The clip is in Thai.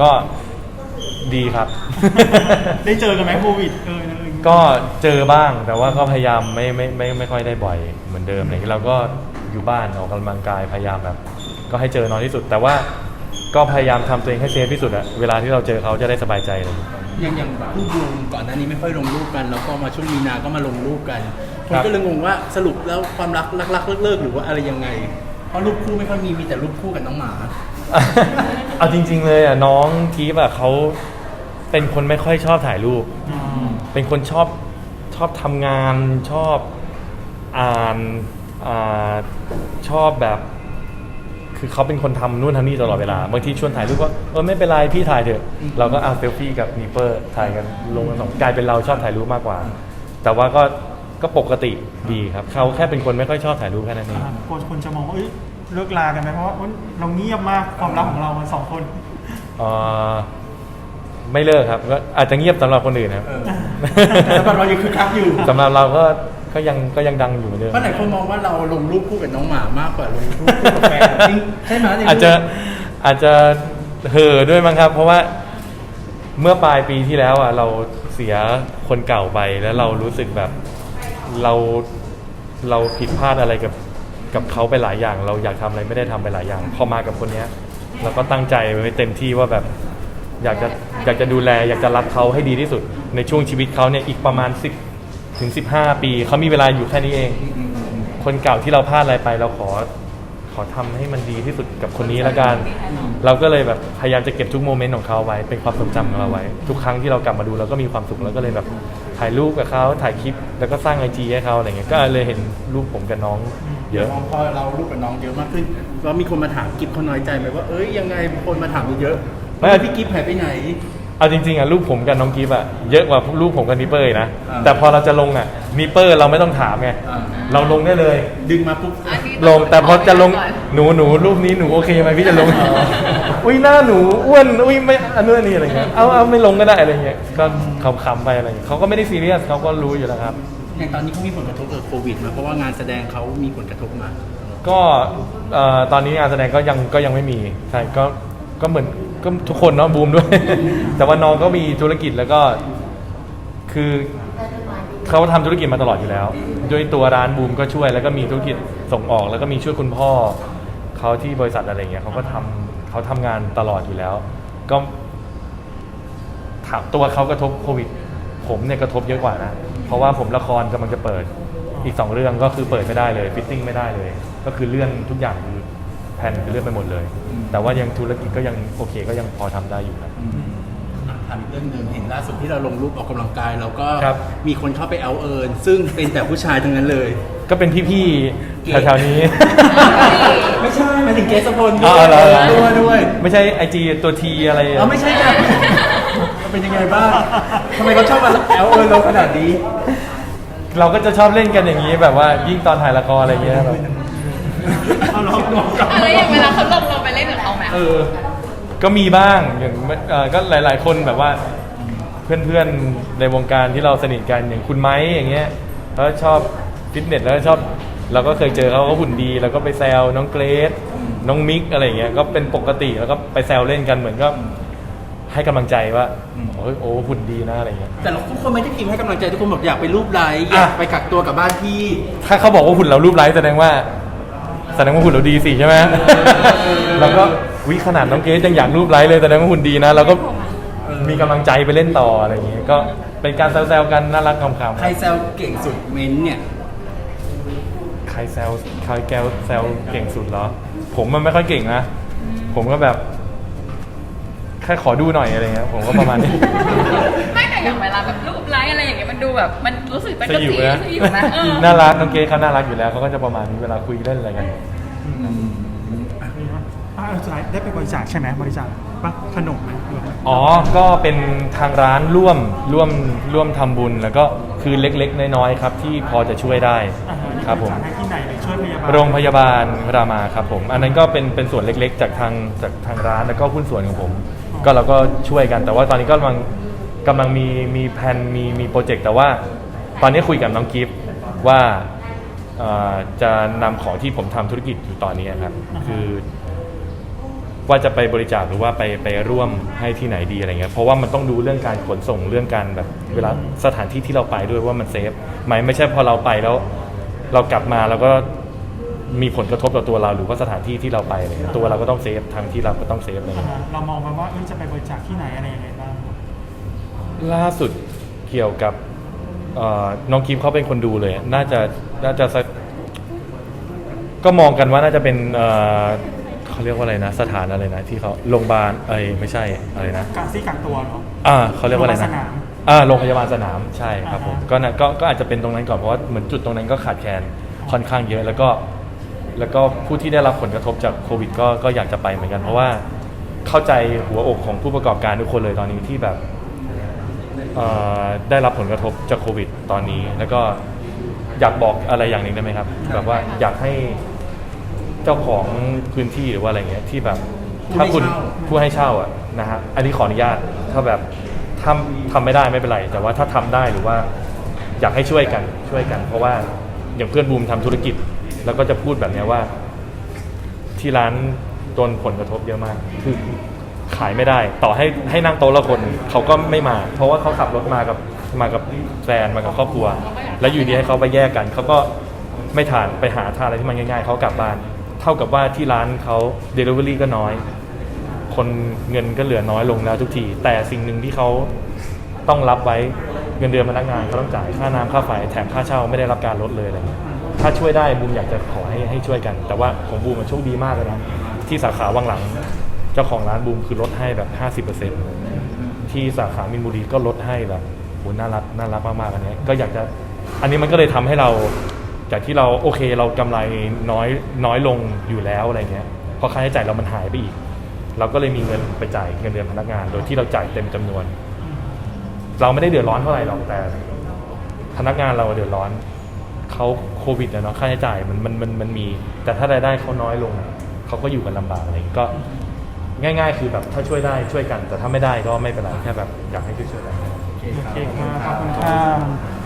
ก็ดีครับ ได้เจอกันไหมโควิดเออเออก็เจอบ้างแต่ว่าก็พยายามไม่ไม่ไม่ไม่ค่อยได้บ่อยเหมือนเดิมอะไรอย่างเงี้ยเราก็อยู่บ้านออกกำลังกายพยายามแบบ ก็ให้เจอน้อยที่สุด แต่ว่าก็พยายามทำตัวเองให้เซฟที่สุดอะเวลาที่เราเจอเขาจะได้สบายใจเลย อย่างอย่างคู่บูมก่อนหน้านี้ไม่ค่อยลงรูปกัน แล้วก็มาช่วงมีนาก็มาลงรูปกันคคนรับก็เลยงงว่าสรุปแล้วความรักรักรักเลิกเลิกหรือว่าอะไรยังไง เพราะรูปคู่ไม่ค่อยมีมีแต่รูปคู่กับน้องหมา เอาจริง ๆ เลยอะน้องทีฟอะเขาเป็นคนไม่ค่อยชอบถ่ายรูป เป็นคนชอบชอบทำงานชอบอ่านอาชอบแบบ คือเขาเป็นคนทำนู่นทำนี่ตลอดเวลา บางทีชวนถ่ายรูปว่าเออไม่เป็นไรพี่ถ่ายเถอะ เราก็เอาเซลฟี่กับนีเปอร์ถ่ายกันลงกันสองกลายเป็นเราชอบถ่ายรูปมากกว่า แต่ว่าก็ก็ปกติดีครับเขาแค่เป็นคนไม่ค่อยชอบถ่ายรูปแค่นั้นเองอ่ากลัวคนจะมองว่าเอ้ย เลิกลากันไหมเพราะว่าเอ้ยเราเงียบมากความรักของเรามันสองคน เอ่อไม่เลิกครับก็อาจจะเงียบสำหรับคนอื่นครับเออแต่สำหรับเรายังคือคักอยู่สำหรับเราก็ก็ยังก็ยังดังอยู่เหมือนเดิม เพราะหลายคนมองว่าเราลงรูปคู่กับน้องหมามากกว่าลงรูปคู่กับแฟนจริงใช่ไหมในรูปอาจจะอาจจะเห่อด้วยมั้งครับ เพราะว่าเมื่อปลายปีที่แล้วอะเราเสียคนเก่าไปแล้วเรารู้สึกแบบเราเราผิดพลาดอะไรกับ กับเขาไปหลายอย่าง เราอยากทำอะไรไม่ได้ทำไปหลายอย่าง พอมากับคนเนี้ยเราก็ตั้งใจไว้เต็มที่ว่าแบบอยากจะอยากจะดูแล อยากจะรักเขาให้ดีที่สุด ในช่วงชีวิตเขาเนี่ยอีกประมาณ 10ถึง15 ปีเขามีเวลาอยู่แค่นี้เอง คนเก่าที่เราพลาดอะไรไป เราขอขอทำให้มันดีที่สุดกับคนนี้แล้วกัน เราก็เลยแบบพยายามจะเก็บทุกโมเมนต์ของเขาไว้เป็นความทรงจำของเราไว้ ทุกครั้งที่เรากลับมาดูเราก็มีความสุขแล้วก็เลยแบบถ่ายรูปกับเขาถ่ายคลิปแล้วก็สร้างไอจีให้เขาอะไรเงี้ยก็เลยเห็นรูปผมกับน้อง เยอะมองพอเรารูปกับน้องเยอะมากขึ้นแล้วมีคนมาถามกิฟเขาน้อยใจไหมว่าเอ้ยยังไงคนมาถามเยอะไม่ว่าพี่กิฟหายไปไหน เอาจริงๆอะรูปผมกับน้องกิฟอะเยอะกว่ารูปผมกับนิเปอร์อีกนะอ่า แต่พอเราจะลงอะนิเปอร์เราไม่ต้องถามไงอ่าเราลงได้เลย ดึงมาปุ๊บ อันนี้ลงแต่พอจะลงก่อนหนูหนูรูปนี้หนูโอเคไหมพี่จะลง อุ้ยหน้าหนูอ้วนอุ้ยไม่อันนู้นอันนี้อะไรเงี้ยเอาเอาไม่ลงก็ได้อะไรเงี้ยก็ขำๆไปอะไรเงี้ยเขาก็ไม่ได้ซีเรียสเขาก็รู้อยู่แล้วครับ อย่างตอนนี้เขามีผลกระทบกับโควิดมาเพราะว่างานแสดงเขามีผลกระทบมา ก็เอ่อตอนนี้งานแสดงก็ยังก็ยังไม่มีใช่ก็ก็เหมือนก็ทุกคนเนาะบูมด้วย แต่ว่าน้องก็มีธุรกิจแล้วก็ คือเขาทำธุรกิจมาตลอดอยู่แล้วด้วยตัวร้านบูมก็ช่วยแล้วก็มีธุรกิจส่งออก แล้วก็มีช่วยคุณพ่อเขาที่บริษัทอะไรเงี้ยเขาก็ทำเขาทำงานตลอดอยู่แล้ว ก็ถามตัวเขากระทบโควิด ผมเนี่ยกระทบเยอะกว่านะ เพราะว่าผมละครกำลังจะเปิดอีกสองเรื่องก็คือเปิดไม่ได้เลยฟิตติ้งไม่ได้เลย ก็คือเลื่อนทุกอย่างคือแผนคือเลื่อนไปหมดเลย แต่ว่ายังธุรกิจก็ยังโอเคก็ยังพอทำได้อยู่นะอะถามอีกเรื่องหนึ่งเห็นล่าสุดที่เราลงรูปออกกำลังกายเราก็ครับ มีคนเข้าไปเอาเอิญซึ่งเป็นแต่ผู้ชายทั้งนั้นเลย ก็เป็นพี่ๆแถวๆนี้ ไม่ใช่หมายถึงเกสพลอ๋ด้อวยเหรอเหรอ ด้วยด้วยไม่ใช่ไอจีตัวทีอะไรเออไม่ใช่กัน เป็นยังไงบ้างทำไมเขาชอบมาเอาเอิญเราขนาดนี้เราก็จะชอบเล่นกันอย่างนี้แบบว่ายิ่งตอนถ่ายละครอะไรเงี้ยแบบเอาลองลองกับอะไรอย่างเวลาเขาลงเราไปเล่นกับเขาไหมเออ ก็มีบ้างอย่างเอ่อก็หลาย ๆ คนแบบว่า เพื่อนๆในวงการที่เราสนิทกันอย่างคุณไม้อย่างเงี้ยเขาชอบฟิตเนสแล้วก็ชอบ เราก็เคยเจอเขาก็หุ่นดีแล้วก็ไปแซวน้องเกรซน้องมิกอะไรอย่างเงี้ยก็เป็นปกติแล้วก็ไปแซวเล่นกันเหมือนก็ ให้กำลังใจว่าโอ้ยโอ้หุ่นดีนะอะไรเงี้ย แต่เราทุกคนไม่ได้พิมพ์ให้กำลังใจทุกคนบอกอยากไปรูปไลค์อยากอะ ไปกักตัวกับบ้านพี่ ถ้าเขาบอกว่าหุ่นเรารูปไร้แสดงว่า แสดงว่าหุ่นเราดีสิใช่ไหมเราก็วิขนาดน้องเกสยังอยากรูปไร้เลยแสดงว่าหุ่นดีนะเราก็มีกำลังใจไปเล่นต่ออะไรอย่างเงี้ยก็เป็นการแซวๆกันน่ารักขำๆใครแซวเก่งสุดเม้นท์เนี่ย ใครแซวใครแกวแซวเก่งสุดเหรอ ผมมันไม่ค่อยเก่งนะผมก็แบบแค่ขอดูหน่อยอะไรเงี้ยผมก็ประมาณนี้ ไม่แต่อย่างเวลาแบบรูปไลค์อะไรอย่างเงี้ยมันดูแบบมันรู้สึกเป็นสยิวนะสยิวนะเออน่ารักน้องเกสเขาน่ารักอยู่แล้วเขาก็จะประมาณนี้เวลาคุยเล่นอะไรกันอ่า สุดท้ายได้ไปบริจาคใช่ไหมบริจาคปะขนมไหมหรือว่าอ๋อ ก็เป็นทางร้านร่วมร่วมร่วมทำบุญ แล้วก็คือเล็กๆ น้อยๆครับที่พอจะช่วยได้อ่าฮะครับผม บริจาคให้ที่ไหนหรือช่วยพยาบาลโรงพยาบาลรามาครับผม อันนั้นก็เป็นเป็นส่วนเล็กๆ จากทางจากทางร้านแล้วก็หุ้นส่วนของผม ก็เราก็ช่วยกันแต่ว่าตอนนี้ก็กำลังกำลังมีมีแผนมีมีโปรเจกต์แต่ว่า ตอนนี้คุยกับน้องกิฟต์ว่าเอ่อจะนำของที่ผมทำธุรกิจอยู่ตอนนี้ครับ คือ ว่าจะไปบริจาคหรือว่าไปไปร่วมให้ที่ไหนดีอะไรเงี้ยเพราะว่ามันต้องดูเรื่องการขนส่งเรื่องการแบบเวลาสถานที่ที่เราไปด้วยว่ามันเซฟไหมไม่ใช่พอเราไปแล้ว เรากลับมาแล้วก็มีผลกระทบต่อตัวเราหรือว่าสถานที่ที่เราไปอะไรเงี้ยตัวเราก็ต้องเซฟทางที่เราก็ต้องเซฟอะไรอ่าเงี้ยฮะเรามองไปว่าเอ้ยจะไปบริจาคที่ไหนอะไรยังไงบ้างล่าสุดเกี่ยวกับเอ่อน้องกิฟเขาเป็นคนดูเลย น่าจะน่าจะสักก็มองกันว่าน่าจะเป็นเอ่อ เขาเรียกว่าอะไรนะ สถานอะไรนะที่เขาโรงพยาบาลเอ้ยไม่ใช่อะไรนะ การที่กักตัวเหรออ่าเขาเรียกว่าอะไรโรงพยาบาลสนะนามอ่าโรงพยาบาลสนามใช่ครับผมอ่าฮะก็นะก็ก็อาจจะเป็นตรงนั้นก่อนเพราะว่าเหมือนจุดตรงนั้นก็ขาดแคลนค่อนข้างเยอะ แล้วก็ แล้วก็ผู้ที่ได้รับผลกระทบจากโควิด ก็ก็อยากจะไปเหมือนกันเพราะว่าเข้าใจหัวอกของผู้ประกอบการทุกคนเลยตอนนี้ที่แบบเอ่อได้รับผลกระทบจากโควิด ตอนนี้ แล้วก็อยากบอกอะไรอย่างหนึ่งได้ไหมครับแบบว่าอยากให้เจ้าของพื้นที่หรือว่าอะไรเงี้ยที่แบบถ้าคุณผู้ให้เช่าอะนะฮะอันนี้ขออนุญาตถ้าแบบทำทำไม่ได้ไม่เป็นไร แต่ว่าถ้าทำได้หรือว่าอยากให้ช่วยกันช่วยกัน เพราะว่าอย่างเพื่อนบูมทำธุรกิจ แล้วก็จะพูดแบบเนี้ยว่า ที่ร้านโดนผลกระทบเยอะมาก คือขายไม่ได้ ต่อให้ให้นั่งโต๊ะละคนเขาก็ไม่มา เพราะว่าเขาขับรถมากับมากับแฟนมากับครอบครัว แล้วอยู่ดีให้เขาไปแยกกันเขาก็ไม่ทานไปหาทานอะไรที่มันง่ายๆเขากลับบ้าน เท่ากับว่าที่ร้านเขา Delivery ก็น้อย คนเงินก็เหลือน้อยลงแล้วทุกที แต่สิ่งหนึ่งที่เขาต้องรับไว้เงินเดือนพนักงานเขาต้องจ่ายค่าน้ำค่าไฟแถมค่าเช่าไม่ได้รับการลดเลยอะไรเงี้ยถ้าช่วยได้บูมอยากจะขอให้ให้ช่วยกัน แต่ว่าของบูมมันโชคดีมากเลยนะที่สาขาวังหลัง เจ้าของร้านบูมคือลดให้แบบ 50%ที่สาขามินบุรีก็ลดให้แบบโหน่ารักน่ารักมากๆอันเนี้ยก็อยากจะอันนี้มันก็เลยทำให้เรา จากที่เราโอเคเรากำไรน้อยน้อยลงอยู่แล้วอะไรเงี้ยพราะค่าใช้จ่ายเรามันหายไปอีก เราก็เลยมีเงินไปจ่ายเงินเดือนพนักงาน โดยที่เราจ่ายเต็มจำนวน เราไม่ได้เดือดร้อนเท่าไหร่หรอกแต่ พนักงานเราเดือดร้อนเขาโควิดอะเนาะค่าใช้จ่ายมันมันมันมันมี แต่ถ้ารายได้เขาน้อยลงเขาก็อยู่กันลำบากอะไรอย่างงี้ก็ง่าย ๆ คือแบบถ้าช่วยได้ช่วยกัน แต่ถ้าไม่ได้ก็ไม่เป็นไรแค่แบบอยากให้ช่วยๆกันโอเคโอครับเคมากขอบคุณครับ